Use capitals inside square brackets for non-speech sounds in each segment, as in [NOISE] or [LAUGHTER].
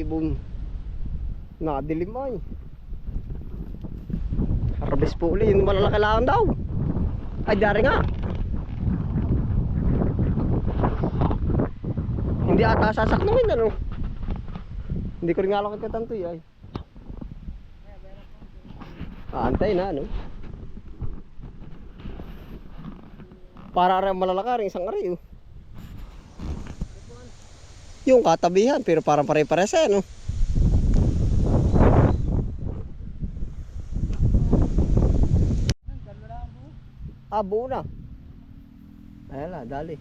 ibon. Nadilim ay. Harvest po uli, yung malalaki lang daw. Ay, dari nga. Hindi ata sasaknumin ano. Hindi ko rin nga alam kung tatantoy ay. Antay na ano. Para rin malalaka rin isang ari oh. Yung katabihan pero parang pare-pares eh no. Ah, buo na. Ayan na, dali.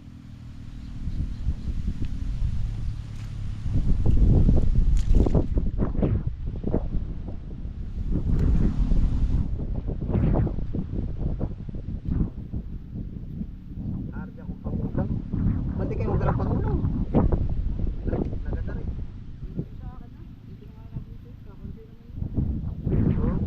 Arja kong pangulam. Ba't di kayo magdala pangulam? Naganda rin. Hmm?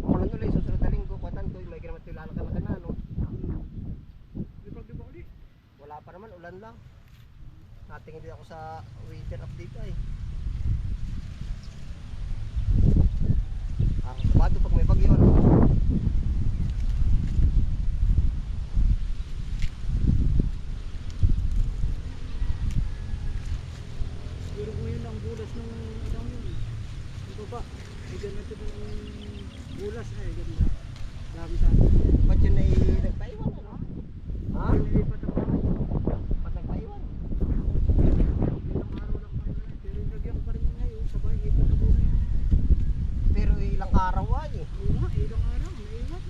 Ako lang tuloy, susunod na linggo, kwatan to, may kinamat tulala ka na no? Wala pa naman, ulan lang. Natingin din ako sa weather update ay. Ah, sabado pag may bagyo ano. Pero ngayon ang bulas ng ano yun. Ang baba. Ay ganito yung bulas ay ganda. Dami sa akin. Ba't yun ay nagpaiwan ano? Ha? Nilipat ang bahay. Ba't nagpaiwan? Ilang araw lang pa rin. Pero lagyan pa rin niya ngayon. Sabay, ipat na buhay. Pero ilang araw ay eh. Oo nga, ilang araw. Naiwan.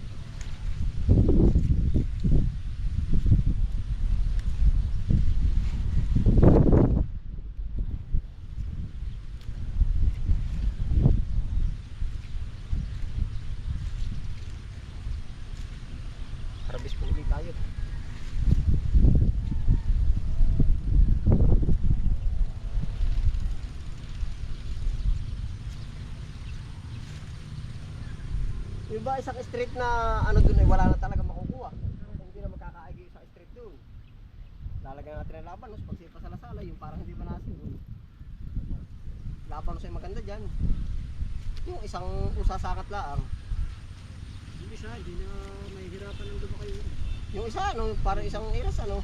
Harvest po ulit tayo. Ba isang street na ano dun eh, wala na talaga makukuha. Hindi na magkakaagi sa street dun. Lalagyan natin ng laban, no? pag sipa sa lasala, yung parang hindi pa nasin. Dun. Laban sa maganda dyan. Yung isang usasakat laang. Yung isa, hindi na mahihirapan ng lumakay yun. Yung isa, ano, parang isang iras, ano.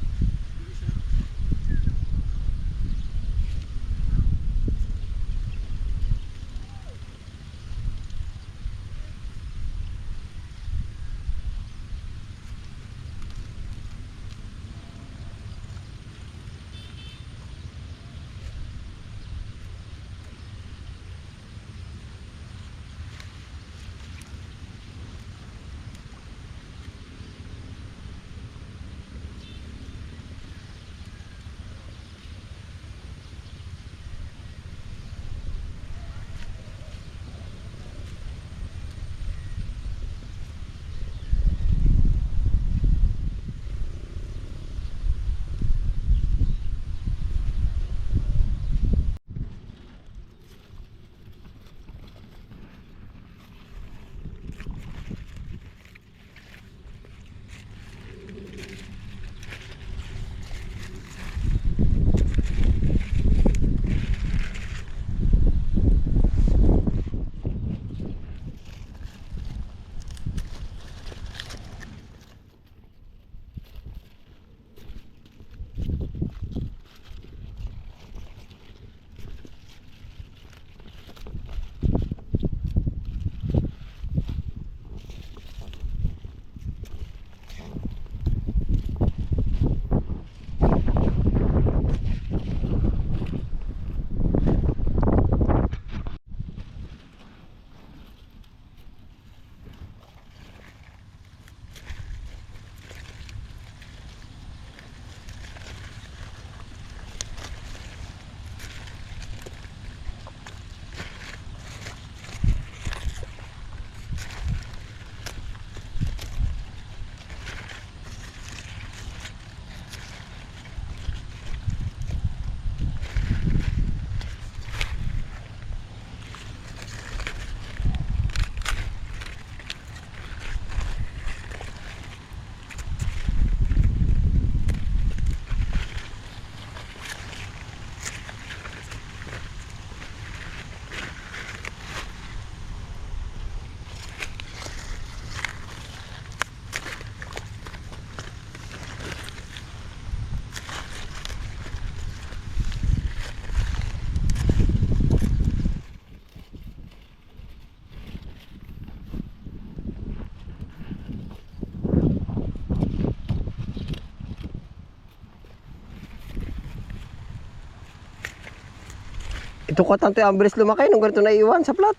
Ito ko tanto yung bilis lumaki nung ganito naiwan sa plat.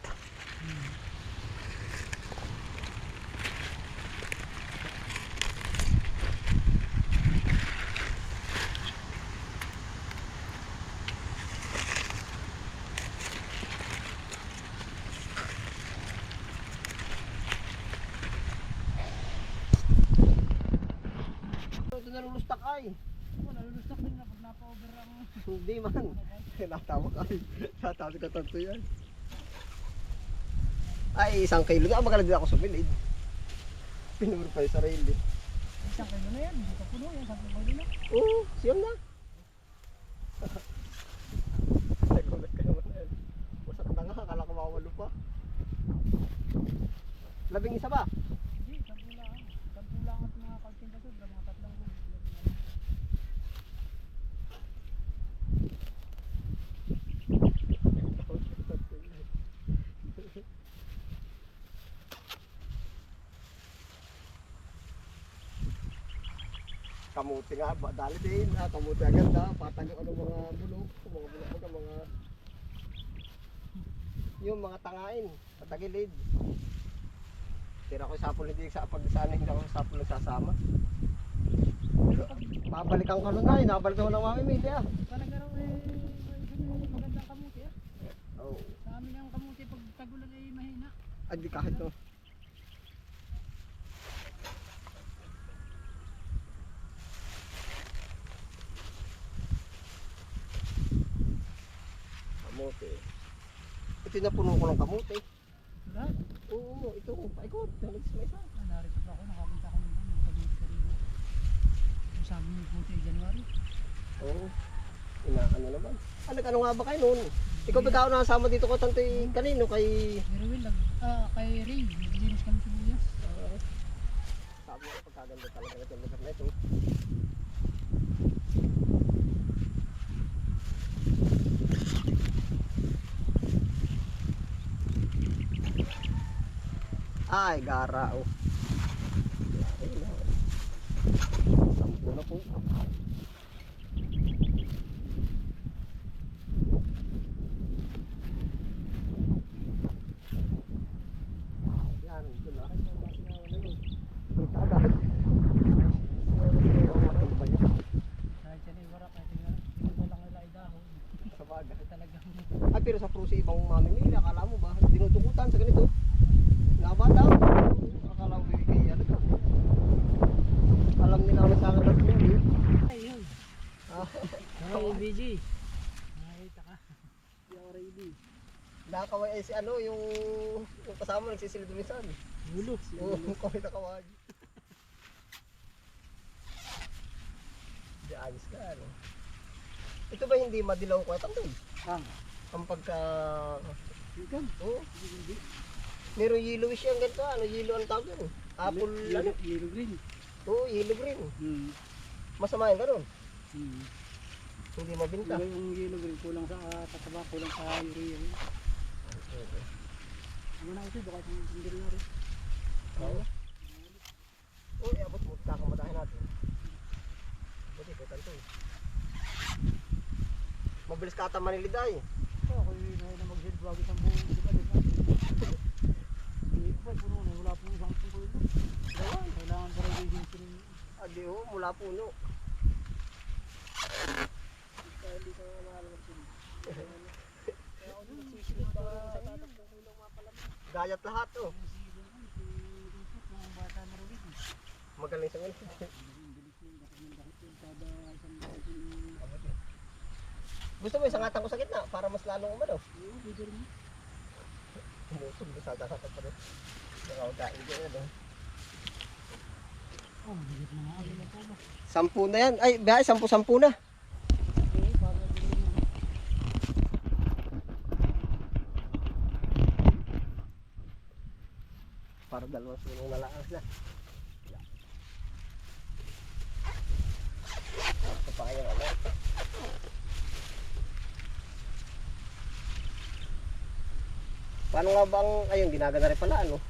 Ito nalulustak ay. Wala, lulustak din na pag napa-over ang... Hindi man. Natawa ka. Natawa ka tanto yan. Ay, isang kilo na. Magalag din ako sa bilid. Pinuro pa yung sarili. Isang kilo na yan, hindi ka puno yan, sabi ko na. Oo, siyam na. [LAUGHS] Nagulat ka naman yan. Wasak na nga, akala ko makawalo pa. Labing isa ba? Hindi, sampu lang. Sampu lang at mga kalting ka mga tatlong ulo. Kamuti nga ba? Dali din. Ah, kamuti agad ha. Patag yung ano mga bulok. Mga bulok mga mga yung mga tangain. Patagilid. Tira ko sapol hindi sa pag sana hindi ako sa sapol pag Babalikan ko nun ay. Nabalikan ko ng mami Melia. talaga raw eh, magandang kamuti ah. Oo. Sa amin ang kamuti pag tagulan ay mahina. Ay, di kahit no. Kamote. Ito na puno ko ng kamote. Lahat. Oo, ito. Paikot. Nagis may isa. Ah, narito pa ako, nakabenta ko naman ng kamuti kanina. Yung Sabi ni Puti January. Oo. Inaano naman. Ah, nag-ano nga ba kayo noon? Ikaw ba tao nakasama dito ko tanto kanino kay... Pero Will, nag, ah, kay Ray, naglinis kami sa buyas. Ah, sabi ko pagkaganda talaga ng lugar na ito. Ay, gara oh. Ayun na. Sampu na po. Yan, ito na. Kita agad. Kahit yan ay wara, kahit yan, hindi lang nila ay dahon. Sa bagay. Talagang Ay, pero sa prusi ibang mamimili, akala mo ba? Dinutukutan sa ganito. Nabata. Akala mo bibigay ano to. Alam nila kung saan ang puli. Ayun. Ah, Hello, BG. Nakita ka. Hindi ako ready. nakakaway ay si ano, yung, yung kasama nagsisilid minsan. Ulo. Oo, kaway na kaway. Di ayos ka, ano. Ito ba hindi madilaw ko itang doon? Ang. Ang pagka... Ikan. Oo. Meron yellowish yan ganito, ano, yellow ang tawag yun. Apple, ano? Yellow, yellow green. Oo, yellow green. Hmm. Masama yung ganun. Hmm. Hindi mabinta. Pero yung yellow green, kulang sa uh, tataba, kulang sa urea. Ano na ito, baka hindi na rin. Oo. Oo, eh, abot mo. Kakamadahin natin. Buti, ito tanto eh. Mabilis ka ata maniliday. Oo, ako yung na mag-head bago sa buong di ba, di ba? Hindi ko pa, puno na, wala pong isang tungkol ito. Kailangan para yung sinin. Adi ho, mula puno. Kaya hindi. Gayat lahat oh. Rin. Magaling sa ganun. Gusto mo isang atang ko sa gitna para mas lalong umano. Umusog na sa dagat pa rin. Nakakakain ko yan oh. Ba? Sampu na yan. Ay, bihay, sampu-sampu na. Okay, para bilhin mo. Para dalawang sulong na lang na. Kapaya na. Paano nga bang, ayun, ginagana rin pala, ano?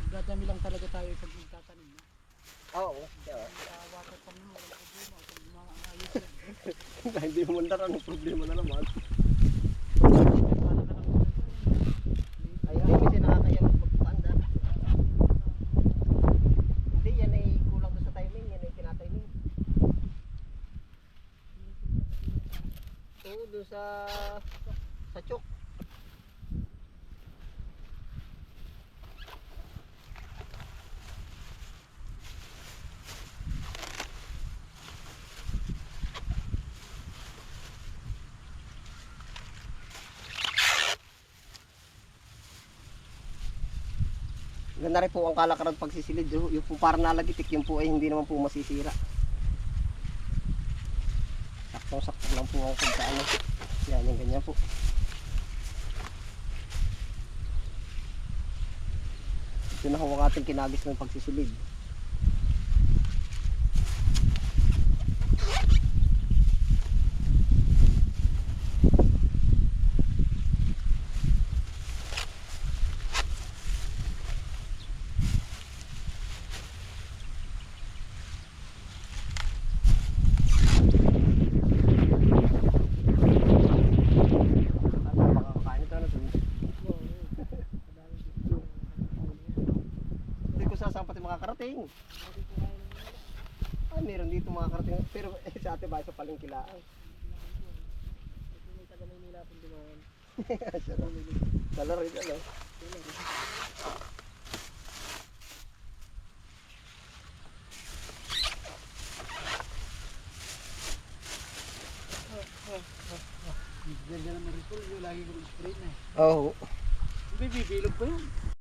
Magdadami lang talaga tayo pag magtatanim. Oo. Awakat pa walang problema. [LAUGHS] Yan. Hindi mo mandar, anong problema na naman. Sa sa chok. Ganda rin po ang kalakaran pagsisilid. Yung po parang nalagitik, yung po ay hindi naman po masisira. Saktong-sakto lang po ang kung ano. Yan, yung ganyan po. Ito na ang ating kinagis ng pagsisilid. Pati makakarating. Ay, meron dito mga karating. Pero eh, sa ate ba [LAUGHS] sa na. Dala rin, ano? Ganda naman rin po, lagi kong spray na eh. Oo. Bibilog pa yun.